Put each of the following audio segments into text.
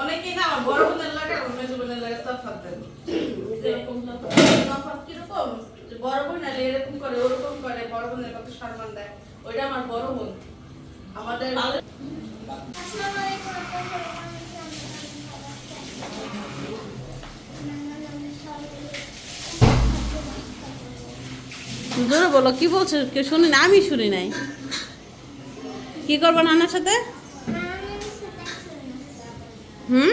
অনেকেই না, আমার বড় বোনের লাগে, আর মেজো বোনের লাগে দেন কীরকম? বড় বোন এরকম করে, ওরকম করে, বড় বোনের কত সম্মান দেয়? ওইটা আমার বড় বোন। আমাদের জোরে বলো, কি বলছো? কে শুনি না? আমি শুনি নাই। কি করব নানার সাথে? হুম?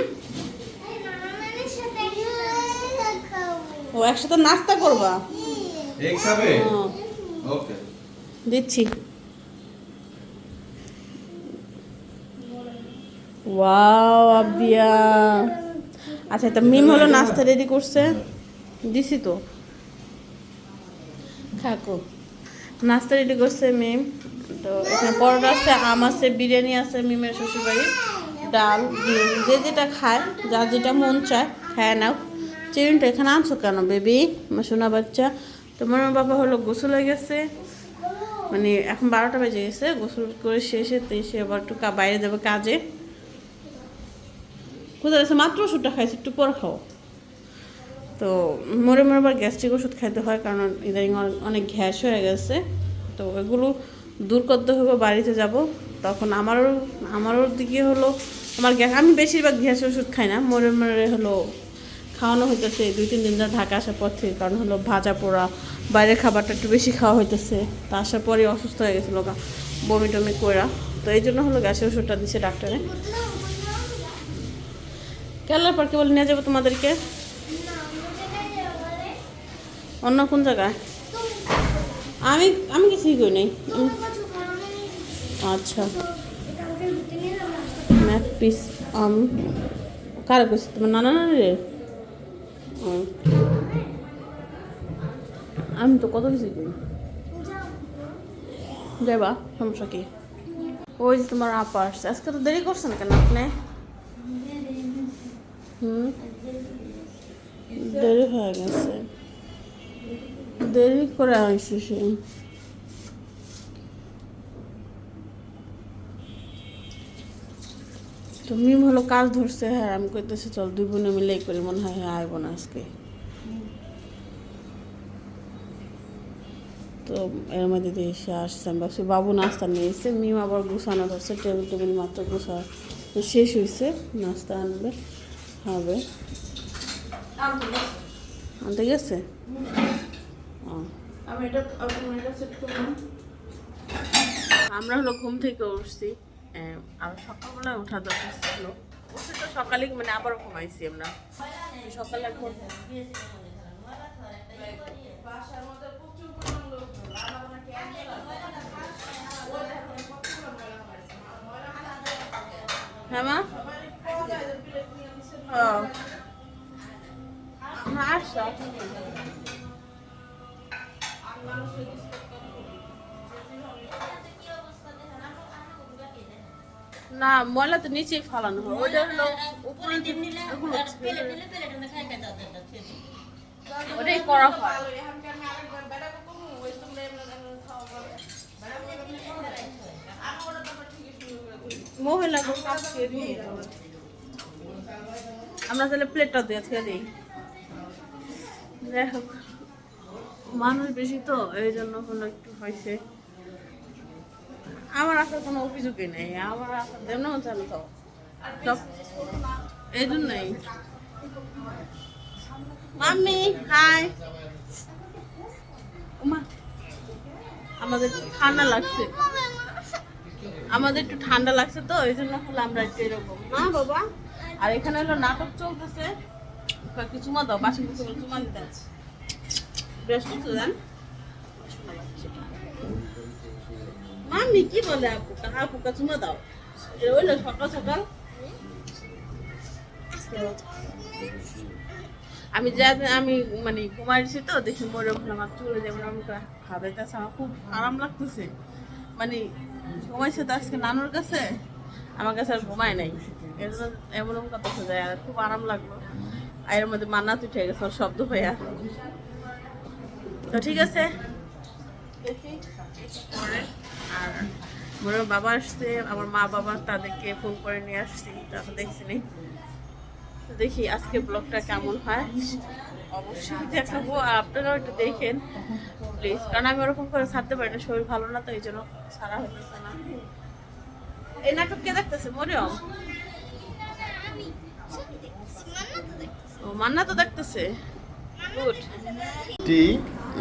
ও একসাথে নাস্তা করবা? দিচ্ছি। ওয়াও আবিয়া আচ্ছা তা মিম হলো নাস্তা রেডি করছে। দিছি তো। খাকো। নাস্তা রেডি করছে মিম। তো এখানে পরোটা আছে আম আছে বিরিয়ানি আছে মিমের শ্বশুরবাড়ি ডাল, ডিম, যে যেটা খায় যার যেটা মন চায়, খায় নাও। চিকেনটা এখানে আনছো কেন, বেবি? আমার সোনা বাচ্চা। তোমার বাবা হলো গোসল হয়ে গেছে। মানে এখন বারোটা বেজে গেছে, গোসল করে শেষে এসে আবার একটু বাইরে যাবে কাজে। কোথায় গেছে মাত্র ওষুধটা খাইছে, একটু পর খাও তো মরে মরে আবার গ্যাস্ট্রিক ওষুধ খাইতে হয়, কারণ ইদানিং অনেক- গ্যাস হয়ে গেছে। তো এগুলো দূর করতে হবে, বাড়িতে যাব। তখন আমারও আমারও দিকে হলো আমার গ্যাস, আমি বেশিরভাগ গ্যাস ওষুধ খাই না। মরে মরে হলো খাওয়ানো হইতেছে, দুই, তিন দিন ধরে ঢাকা আসার পর থেকে, কারণ হলো ভাজা পোড়া, বাইরের খাবারটা একটু বেশি খাওয়া হইতেছে। তা আসার পরে অসুস্থ হয়ে গেছিল বমি টমি কইরা। তো এই জন্য হলো গ্যাসের ওষুধটা দিচ্ছে ডাক্তারে। কেলার পার্কে বলে নিয়ে যাব তোমাদেরকে। অন্য কোন জায়গায়? আমি আমি কিছুই করি নাই। আচ্ছা। ম্যাথ পিস আম। কারে কইছি? তোমার নানা নানি রে আমি তো কত কিছু করি যাবা সমস্যা কি? ওই যে তোমার আপা আসছে আজকে তো দেরি করছেন কেন আপনি? হুম? দেরি হয়ে গেছে। দেরি করে আসছে সে। তো মিম হলো কাজ ধরছে হ্যাঁ আমি কইতেছি চল দুই বোনে মিলেই করি মনে হয় হ্যাঁ আইব না আজকে। তো এর মধ্যে দিয়ে এসে আসছে আমি ভাবছি বাবু নাস্তা নিয়ে এসে মিম আবার গুছানো ধরছে টেবিল টেবিল মাত্র গুছা তো শেষ হয়েছে নাস্তা আনবে হবে। আনতে গেছে? আমরা হলো ঘুম থেকে উঠছি। আর সকালবেলায় ওঠা দরকার ছিল। উঠে তো সকালে মানে আবার ঘুমাইছি আমরা। সকালে ঘুম বাসার মধ্যে প্রচুর না ময়লা তো নিচেই ফালানো হয়। ওইটা হলো উপরে যে এগুলো ওটাই করা হয়। ভালো, এখানকার আমি আরেকবার বেড়াবো কমু, ওই তোমরা এমনি এমনি খাওয়া বলে। বেড়াবো এমনি খাওয়া যায়। আমি ওটা তারপর ঠিকই শুরু করে। মহিলা দিয়ে আমরা তাহলে প্লেটটা দিয়ে থেকে দিই। যাই হোক মানুষ বেশি তো এই জন্য হলো একটু হয়েছে। আমার আসার কোনো অভিযোগই নেই। আমার আসার জন্য জানো তো সব এই জন্যই। Mummy, hi. আমাদের ঠান্ডা লাগছে। আমাদের একটু ঠান্ডা লাগছে তো, এই জন্য হলো আমরা একটু এরকম। না বাবা? আর এখানে হলো নাটক চলতেছে। কয়েকটি চুমা দাও বাসন কিছু চুমা দিতে বেশ কিছু দেন মাম্মি কি বলে আপুকা? আপুকা চুমা দাও। এটা হইল সকাল সকাল। আমি যা আমি মানে ঘুমাইছি তো, দেখি মরে আমার চুলে যেমন আমাকে হাতের কাছে আমার খুব আরাম লাগতেছে। মানে ঘুমাইছে তো আজকে নানুর কাছে, আমার কাছে আর ঘুমায় নাই। এমন কথা যায় আর খুব আরাম লাগল। আর এর মধ্যে মান্নাত উঠে গেছে শব্দ হইয়া। তো ঠিক আছে। দেখি পরে আর মোর বাবা আসছে আমার মা বাবা তাদেরকে ফোন করে নিয়ে আসছি তারপর দেখছি নি তো দেখি আজকে ব্লগটা কেমন হয়। অবশ্যই দেখাবো আর আপনারাও একটু দেখেন প্লিজ কারণ আমি ওরকম করে ছাড়তে পারি না শরীর ভালো না তো এই জন্য ছাড়া হইতেছে না। এই নাটক কে দেখতেছে? দেখতেছি ও মান্না তো দেখতেছে। গুড। টি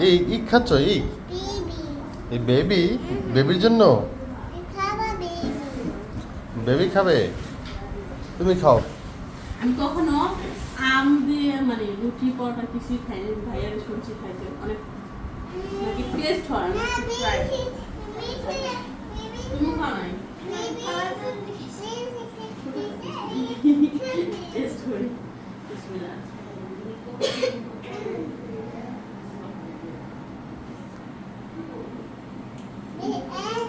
এই ই খাচ্ছ এই? এই বেবি বেবির জন্য বেবি মানে খাবে তুমি খাও আমি কখনো আম দিয়ে মানে রুটি পরোটা কিছুই খাইনি ভাইয়ারে শুনছি খাইতে অনেক নাকি টেস্ট হয় করি। তুমি খাও নাই টেস্ট করি বিসমিল্লাহ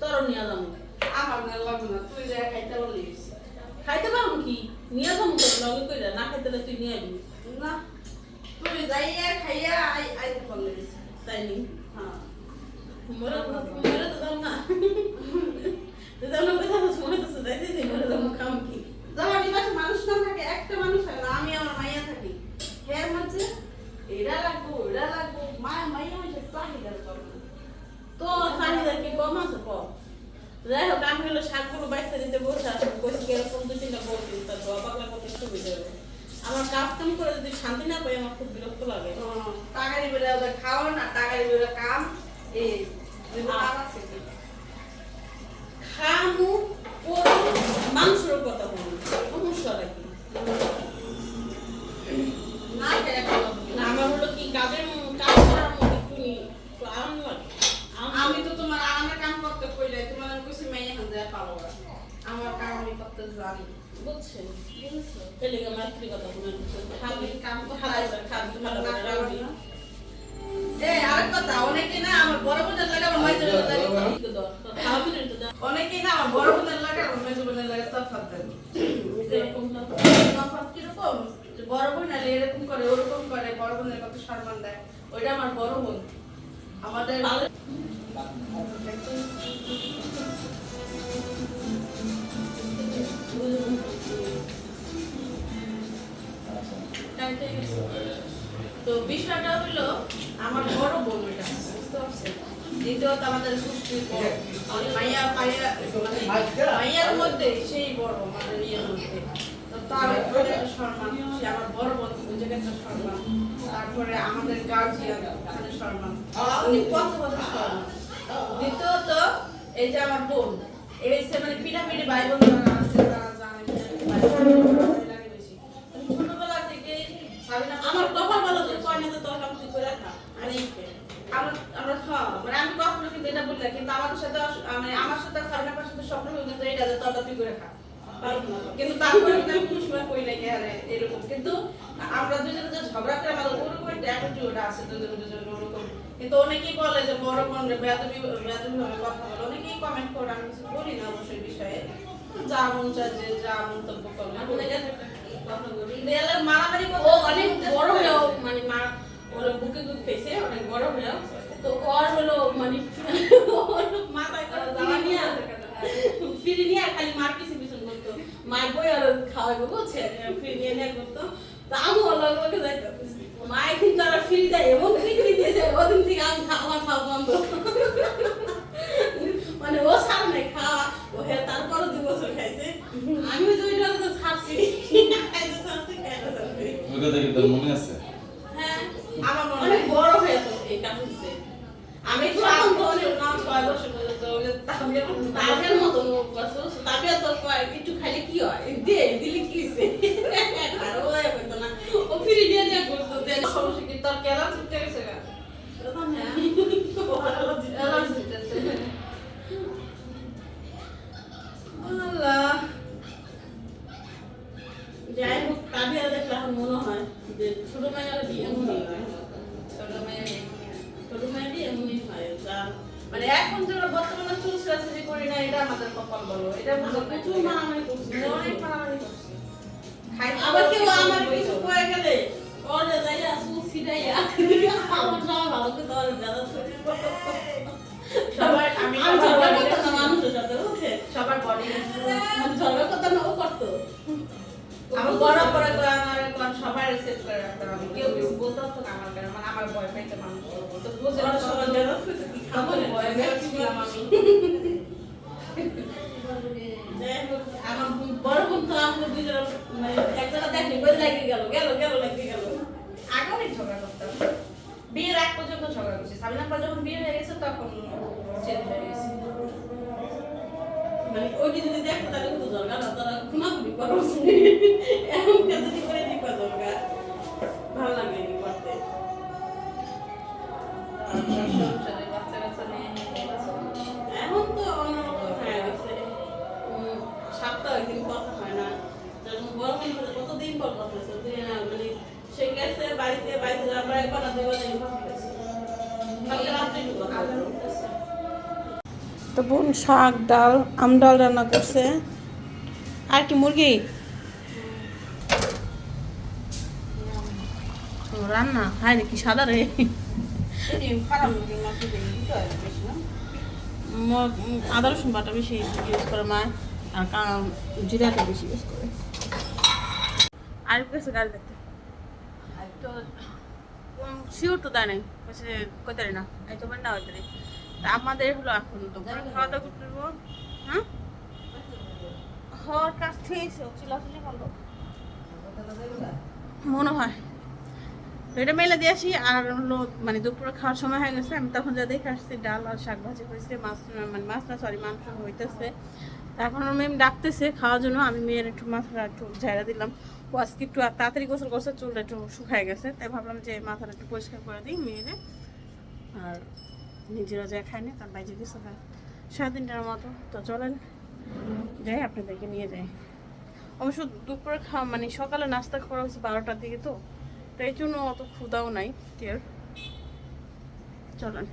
তোর নিয়ে যাব। আমার না লাগবে না তুই যা খাইতে বললি খাইতে পারব কি? নিয়ে যাব তো লগে কইরা না খাইতে তুই নিয়ে না তুই যাইয়া খাইয়া আই আইতে বললি তাই নি? হ্যাঁ। মরে মরে তো দাম না। তো দাম না কথা তো মরে তো দাম খাম কি? জামানি বাসা মানুষ না থাকে একটা মানুষ থাকে না আমি আমার মাইয়া থাকি। হ্যাঁ মাঝে এরা লাগবো এরা লাগবো মায়া মাইয়া চাহিদার করব তো চাহিদা কি? কম আছে কম। যাই হোক আমি হলো শাকগুলো বাইতে দিতে বসে আসব কইছি এরকম দু তিনটা বলছি তা দোয়া পাকলা করতে সুবিধা হবে আমার কাজ কাম করে যদি শান্তি না পাই আমার খুব বিরক্ত লাগে। টাকারি বেলা ওদের খাওয়ান আর টাকারি বেলা কাম এই? খামু পরু মাংসের কথা বলি সমস্যা নাকি আমার হলো কি কাজের কাজ করার মধ্যে একটু একটু আরাম লাগে আরাম আমি তো তোমার আরামের কাম করতে কইলে তোমার আমি কইছি পারো না। আমার কাম আমি করতে জানি বুঝছেন তাহলে আমার স্ত্রী কথা বলে আমি কাম করতে খারাপ খাবি ভালো না। এই আর কথা অনেকে না আমার বড় লাগে লাগে সম্মান সে আমার বড় বোন ওই জায়গায় একটা সম্মান তারপরে আমাদের গার্জিয়ান সম্মান উনি কত কত সম্মান দ্বিতীয়ত, এই যে আমার বোন, এই মানে ভাই আছে থেকে আমার করে রাখা মানে আমরা আমরা মানে আমি কখনো কিন্তু এটা বলি না, কিন্তু আমাদের সাথে মানে আমার সাথে সাথে স্বপ্ন এটা যে করে খা। কিন্তু তারপরে কিন্তু আমি কোনো সময় কই নাই আরে এরকম। কিন্তু আমরা দুজনে যে ঝগড়া করে আমাদের ওরকম একটা অ্যাটিটিউড আছে দুজনে দুজনে ওরকম। কিন্তু অনেকেই বলে যে বড় বোন বেয়াদবি বেয়াদবি ভাবে কথা বলে। অনেকেই কমেন্ট করে আমি কিছু বলি না অবশ্যই বিষয়ে। যা মন চায় যে যা মন্তব্য দেয়ালে মারামারি ও অনেক বড় হয়েও মানে মা ওর বুকে দুধ খেয়েছে অনেক বড় হয়েও তো ওর হলো মানে মাথায় করে জামা নিয়ে ফিরে নিয়ে খালি মার মায়ের বই আর খাওয়াইবো বুঝছে ফিরে নিয়ে নিয়ে করতো। তা আমি ওর লগে লগে যাইতাম। মা একদিন তারা ফিরে দেয় এমন ফিরে দিয়েছে ওদিন থেকে আমি খা- আমার খাওয়া বন্ধ। মানে ও নাই খাওয়া ও হ্যাঁ তারপরও দু বছর খাইছে। আমি ওই যে ওইটা তো ছাড়ছি। তোর মনে আছে? হ্যাঁ আমার মনে অনেক বড় হয়ে তো এই কাজ হচ্ছে আমি তো তো নাম ছয় বছর পর্যন্ত ওই যে তামিলের মতো তাদের মতন ও তো একটু খাইলে কি হয় দে দিলে কি হইছে আর ও এ না ও ফিরে দিয়ে দিয়ে করতো দে সমস্যা কি তোর কেলা ছুটে গেছে গা আল্লাহ যাই হোক দেখলে এখন মনে হয় যে ছোট মেয়ের বিয়ে এমনই হয় ছোট মেয়ে ছোট মেয়ের বিয়ে এমনই হয় যা মানে এখন যারা বর্তমানে চুল ছেঁড়াছেড়ি করি না এটা আমাদের কপাল বলো। এটা প্রচুর মারামারি করছি। অনেক মারামারি করছি। আবার কেউ আমার কিছু কয়ে গেলে ওরে যাইয়া ছিটাইয়া আমার সব ভালো করে তোমার দাদা ছুটি সবার আমি সবার আছে। মানুষের সাথে বুঝছে সবার বডি ঝগড়া করতাম না ও করতো। আমার বড় করে করে আমার কোন সবাই সেট করে রাখতাম আমি কেউ কিছু বলতে হতো না আমার কারণে। মানে আমার মানুষ তো বুঝে না সবাই আমার আমি। আমার বড় বোন তো আমাদের দুজনের মানে এক জায়গা দেখলি বই লাগিয়ে গেল গেল গেল লাগিয়ে গেল। আগে অনেক ঝগড়া করতাম। বিয়ের আগ পর্যন্ত ঝগড়া করছি। সাবিনা যখন বিয়ে হয়ে গেছে তখন চেঞ্জ হয়ে গেছে। মানে ওইটি যদি দেখতো তাহলে কিন্তু ঝগড়া না তারা খুনাখুনি করো। এখন যদি করে দিবা ঝগড়া ভালো লাগে করতে। এখন তো অন্যরকম হয়ে গেছে। উম, একদিন কথা হয় না। যখন বোন সাথে কতদিন পর কথা হয়েছে তুই না? মানে সে গেছে বাড়িতে বাড়িতে যাবার একবার না দুইবার দিন কথা কালকে রাত্রে একটু কথা। তো বোন শাক ডাল আম ডাল রান্না করছে। আর কি মুরগি? রান্না? খায় নাকি সাদা রে? আদা রসুন বাটা বেশি ইউজ করে মা আর কা- জিরাটা বেশি ইউজ করে। আর কাছে গাড়ি দেখতে। তো শিওর তো দেয় নাই। কইতে না। এই তো না হইতে আমাদের হলো এখন তো খাওয়া দাওয়া করতে হ্যাঁ? হওয়ার কাছ থেকে চিলাচিলি মনে হয়। এটা মেলে দিয়ে আসি, আর হলো মানে দুপুরে খাওয়ার সময় হয়ে গেছে, আমি তখন যা দেখে আসছি, ডাল আর শাক ভাজি হয়েছে, মাছ মানে মাছ না সরি মাংস হইতেছে। এখন মেম ডাকতেছে খাওয়ার জন্য, আমি মেয়ের একটু মাথাটা একটু ঝাড়া দিলাম। ও আজকে একটু তাড়াতাড়ি গোসল করছে, চুলটা একটু শুকায় গেছে, তাই ভাবলাম যে মাথাটা একটু পরিষ্কার করে দিই মেয়েরে। আর নিজেরা যা খায় না, তার বাইরে গেছে খায় সাড়ে তিনটার মতো। তো চলেন, যাই আপনাদেরকে নিয়ে যাই। অবশ্য দুপুরে খাওয়া মানে সকালে নাস্তা করা হচ্ছে বারোটার দিকে তো তাই জন্য অত ক্ষুদাও নাই টের চলেন।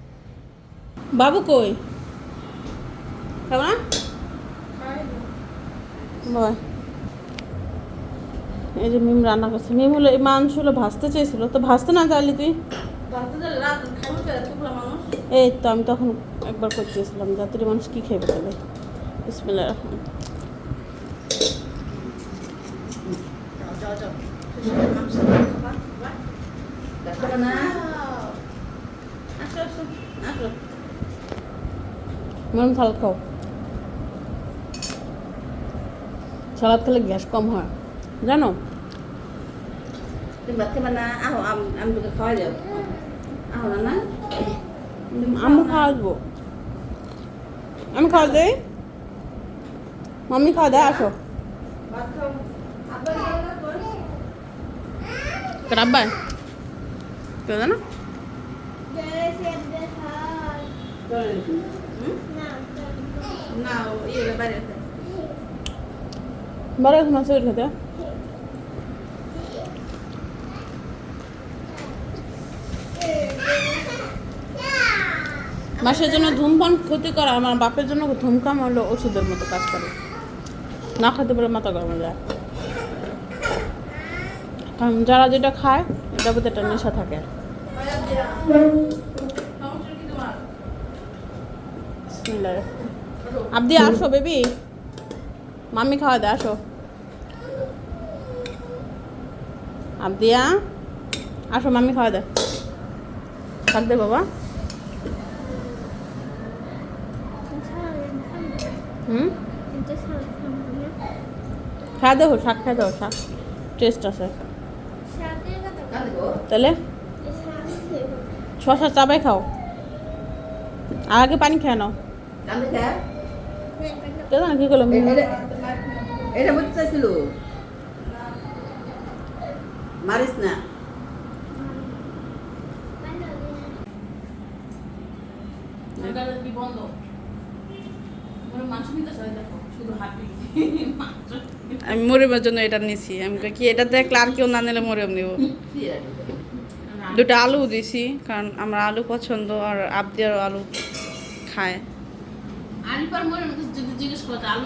বাবু কই? এই যে মিম রান্না করছে। মিম হলো এই মাংস হলো ভাজতে চেয়েছিল। তো ভাজতে না চাইলি তুই? ভাবতে যে রাত মানুষ এই তো আমি তখন একবার করতেছিলাম, যাত্রী মানুষ কি খেয়ে তাহলে? বিসমিল্লাহ রহমান। যাও যাও যাও মন সালাদ খাও। সালাদ খেলে গ্যাস কম হয়। জানো? না? আহো, আম- তোকে খাওয়া যাব আহো না আমি খাওয়া আসব আমি খাওয়া দেই মাম্মি খাওয়া দেয় আসো ভাত খাও আব্বা যাও না কর রাব্বাই কেউ জানো চলে হুম না ও ইয়ে বাইরে আছে বড় মাছ খেতে মাসের জন্য ধূমপান ক্ষতি করা আমার বাপের জন্য ধূমকাম হলো ওষুধের মতো কাজ করে। না খেতে পারে মাথা গরম যায়। কারণ যারা যেটা খায় এটা প্রতি একটা নেশা থাকে। আব্দি, আসো বেবি। মাম্মি খাওয়া দে আসো। আবদিয়া, আসো মাম্মি খাওয়া দে থাক দে বাবা। হুম? খাওয়া দেবো শাক খাই দেবো শাক। টেস্ট আছে। তাহলে? শশা চাবাই খাও। আর আগে পানি খেয়ে নাও। কি করলাম? এটা বলতে চাইছিল। মারিস না। বন্ধ মাংস নিতে দেখো শুধু হাঁটি আমি মরিবার জন্য এটা নিছি। আমি কি এটা দেখলে আর কেউ না নিলে মরিয়ম নিব? দুটো আলু দিছি কারণ আমার আলু পছন্দ আর আবদিয়ারও আলু খায়। আলু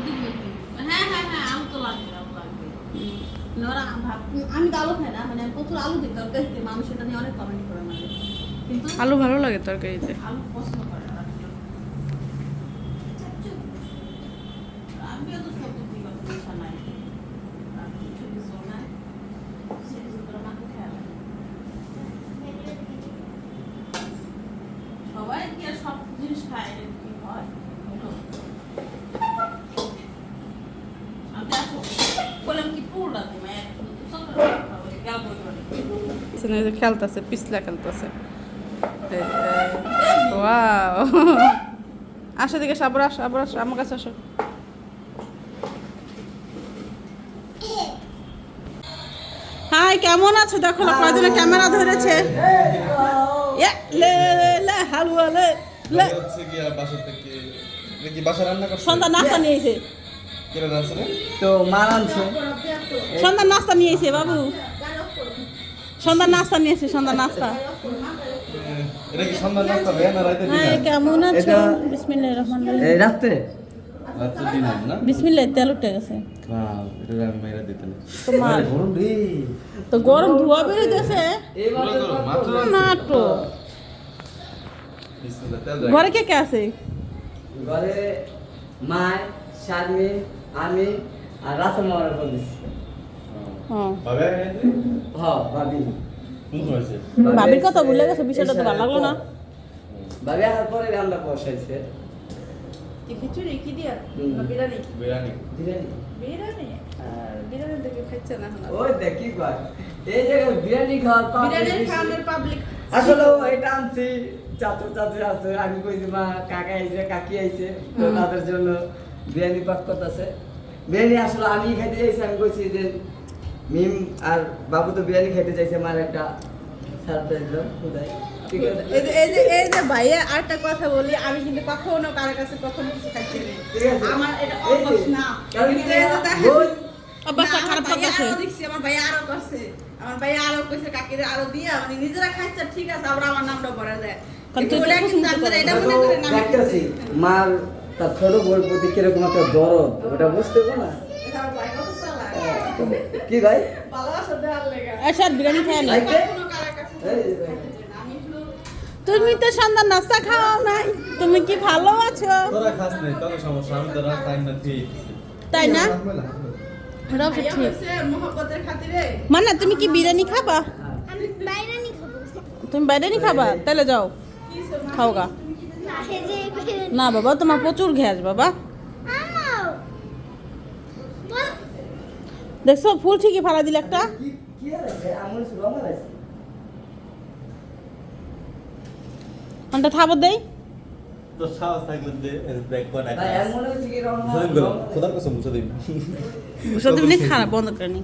দিবি নাকি? হ্যাঁ হ্যাঁ হ্যাঁ আলু তো লাগবে আলু লাগবে ওরা ভাব- আমি তো আলু খাই না মানে প্রচুর আলু দিই তরকারিতে মানুষ এটা নিয়ে অনেক কমেন্ট করে আমাকে কিন্তু আলু ভালো লাগে তরকারিতে আলু পছন্দ করে না আমিও তো সবজি দিই কত ইচ্ছা নাই আর কিছু কিছু নাই সে কিছু করে মাকে খেয়াল সবাই কি আর সব জিনিস খায় এটা কি হয় আমি দেখো বললাম কি পুরোটা তুমি এক গেল খেলতেছে পিছলা খেলতেছে ওয়াও। আসো দিকে আসো, আবার আসো আবার আসো আমার কাছে আসো। হাই কেমন আছো? দেখো না কয়জনে ক্যামেরা ধরেছে। লে লে, লে হালুয়া লে লে। হচ্ছে কি আর বাসা থেকে এটা কি বাসা রান্না করছে? সন্ধ্যা নাস্তা নিয়েছে। তো আনছে সন্ধ্যা নাস্তা নিয়েছে বাবু। সন্ধ্যা নাস্তা নিয়েছে সন্ধ্যা নাস্তা। এটা কি সন্ধ্যা নাস্তা হাই কেমন আছো? এটা- বিসমিল্লাহির রহমানির এই রহিম রাত্রে? রাত্রে ডিনার না? বিসমিল্লাহ তেল উঠে গেছে। বাহ এটা আমি মাইরা দিতে তোমার গরম রে। তো গরম ধোয়া নাটো। ঘরে কে কে আছে? ঘরে শারমিন আমি আর রাসেল মামার ফোন দিছি। ভাবির কথা ভুলে গেছে বিষয়টা তো ভালো লাগল না। ভাবি আসার পরে রান্না বসাইছে। খিচুড়ি? কি দিয়া? বিরিয়ানি? বিরিয়ানি। বিরিয়ানি। বিরিয়ানি? দেখে খাইছে না ওই দেখি কয়। এই জায়গায় বিরিয়ানি খাওয়ার পাবলিক খাওয়ানোর পাবলিক আসলে এটা আনছি। চাচু চাচু আছে। আমি কইছি মা কাকা আইছে কাকি আইছে। তো তাদের জন্য বিরিয়ানি পাক করতেছে। বিরিয়ানি আসলে আমি খাইতে চাইছি। আমি কইছি যে মিম আর বাবু তো বিরিয়ানি খাইতে চাইছে মার একটা সারপ্রাইজ দিলাম খুদাই। এই যে এই যে ভাইয়া আরেকটা কথা বলি আমি কিন্তু কখনো কারোর কাছে কখনো কিছু খাইছি না। ঠিক আছে। আমার এটা অভ্যাস না। কারণ কি কিন্তু এই যে দেখেন- বোন, অভ্যাসটা খারাপ করতেছে। আমার ভাইয়া আরও করছে। আমার ভাইয়া আরও কইছে কাকিরে আরও দিয়া। মানে নিজেরা খাইছে ঠিক আছে আবার আমার নামটা মনে খাইছি। মার তার ছোট বউর প্রতি কীরকম একটা দরদ ওটা বুঝতে পারো না এটা আমার ভাই কত চালাক। তো কি ভাই? এসার বিরিয়ানি খায় না। তুমি তো সন্ধ্যা নাস্তা খাও নাই। তুমি কি ভালো আছো? তোরা খাস নাই তোর সমস্যা আমি তোরা খাই না ঠিক তাই না? ঠিক। মানে তুমি কি বিরিয়ানি খাবা? আমি বাইরানি খাব। তুমি বিরিয়ানি খাবা? তাহলে যাও। কিছু মা- খাও গা না বাবা তোমার প্রচুর ঘ্যাস বাবা। দেখছ ফুল ঠিকই ফালা দিলে একটা। কি কি আছে আমল রং আছে। কোনটা থাবো দেই। তো সাহস থাকলে দে দেখ কোন ভাই এমন হচ্ছে কি রং খোদার কসম মুছে দিবি। সত্যি খারাপ বন্ধ করে নি।